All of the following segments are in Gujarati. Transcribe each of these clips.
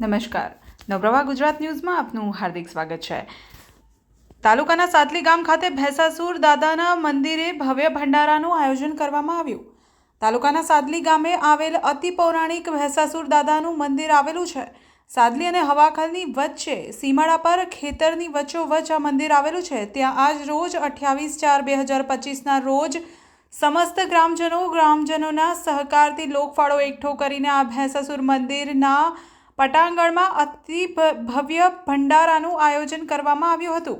નમસ્કાર. નવપ્રભા ગુજરાત ન્યૂઝમાં આપનું હાર્દિક સ્વાગત છે. તાલુકાના સાતલી ગામ ખાતે ભેંસાસુર દાદાના મંદિરે ભવ્ય ભંડારાનું આયોજન કરવામાં આવ્યું. તાલુકાના સાદલી ગામે આવેલ અતિ પૌરાણિક ભેંસાસુર દાદાનું મંદિર આવેલું છે. સાદલી અને હવાખલની વચ્ચે, સીમાડા પર ખેતરની વચ્ચોવચ્ચ આ મંદિર આવેલું છે. ત્યાં આજ રોજ અઠ્યાવીસ ચાર બે હજાર પચીસના રોજ સમસ્ત ગ્રામજનો ગ્રામજનોના સહકારથી લોકફાળો એકઠો કરીને આ ભેંસાસુર મંદિરના પટાંગણમાં અતિ ભવ્ય ભંડારાનું આયોજન કરવામાં આવ્યું હતું,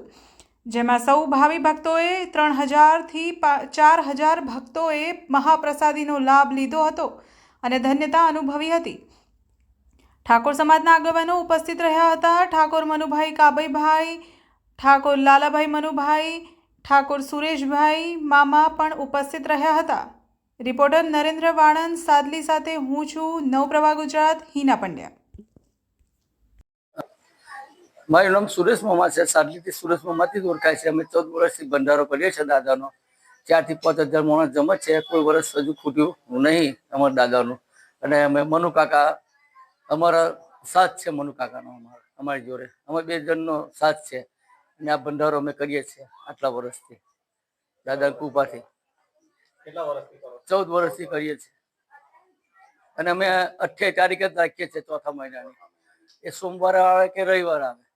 જેમાં સૌ ભાવિ ભક્તોએ ત્રણ હજારથી ચાર હજાર ભક્તોએ મહાપ્રસાદીનો લાભ લીધો હતો અને ધન્યતા અનુભવી હતી. ઠાકોર સમાજના આગેવાનો ઉપસ્થિત રહ્યા હતા. ઠાકોર મનુભાઈ કાબઈભાઈ ઠાકોર લાલાભાઈ મનુભાઈ, ઠાકોર સુરેશભાઈ મામા પણ ઉપસ્થિત રહ્યા હતા. રિપોર્ટર નરેન્દ્ર વાણંદ, સાદલી સાથે હું છું, નવપ્રભા ગુજરાત, હિના પંડ્યા. મારું નામ સુરેશ મામા છે. સાદલીથી સુરેશ મામાથી જ ઓળખાય છે. અમે ચૌદ વર્ષથી ભંડારો કરીએ છીએ દાદાનો. ચારથી પાંચ હજાર માણસ જમે છે. કોઈ વર્ષ હજુ ખૂટ્યું નહીં અમારા દાદાનું. અને અમે મનુકાકા અમારા સાથ છે મનુકાકાનો અમારો અમારી જોડે. અમે બે જણનો સાથ છે. અને આ ભંડારો અમે કરીએ છીએ આટલા વર્ષથી. દાદા કૃપાથી. ચૌદ વર્ષથી કરીએ છીએ. અને અમે અઠ્યાવીસ તારીખે રાખીએ છીએ ચોથા મહિનાની. એ સોમવારે આવે કે રવિવારે આવે?